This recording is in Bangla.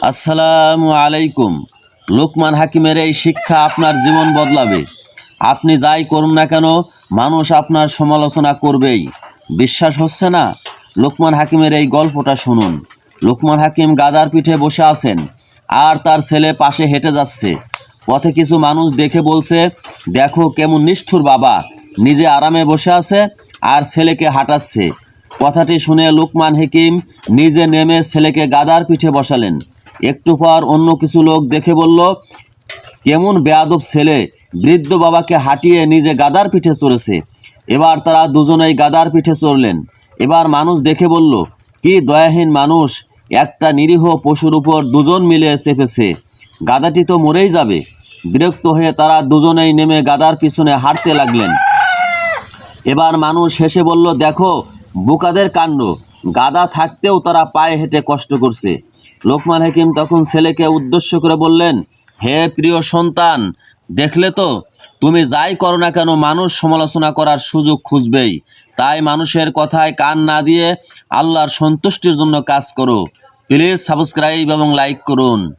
আসসালামু আলাইকুম। লোকমান হাকিমের এই শিক্ষা আপনার জীবন বদলাবে। আপনি যাই করুন না কেন, মানুষ আপনার সমালোচনা করবেই। বিশ্বাস হচ্ছে না? লোকমান হাকিমের এই গল্পটা শুনুন। লোকমান হাকিম গাদার পিঠে বসে আছেন, আর তার ছেলে পাশে হেঁটে যাচ্ছে। পথে কিছু মানুষ দেখে বলছে, দেখো কেমন নিষ্ঠুর বাবা। নিজে আরামে বসে আছে, আর ছেলেকে হাঁটাচ্ছে। কথাটি শুনে লোকমান হাকিম নিজে নেমে ছেলেকে গাদার পিঠে বসালেন। একটু পর অন্য কিছু লোক দেখে বলল, কেমন বেয়াদব ছেলে, বৃদ্ধ বাবাকে হাঁটিয়ে নিজে গাদার পিঠে চড়েছে। এবার তারা দুজনেই গাদার পিঠে চড়লেন। এবার মানুষ দেখে বলল, কি দয়াহীন মানুষ, একটা নিরীহ পশুর উপর দুজন মিলে চেপেছে। গাদাটি তো মরেই যাবে। বিরক্ত হয়ে তারা দুজনেই নেমে গাদার পিছনে হাঁটতে লাগলেন। এবার মানুষ হেসে বলল, দেখো, বোকাদের কাণ্ড। গাদা থাকতেও তারা পায়ে হেঁটে কষ্ট করছে। লোকমান হাকিম তখন ছেলেকে উদ্দেশ্য করে বললেন, হে প্রিয় সন্তান, দেখলে তো, তুমি যাই করো না কেন, মানুষ সমালোচনা করার সুযোগ খুঁজবেই। তাই মানুষের কথায় কান না দিয়ে আল্লাহর সন্তুষ্টির জন্য কাজ করো। প্লিজ সাবস্ক্রাইব এবং লাইক করুন।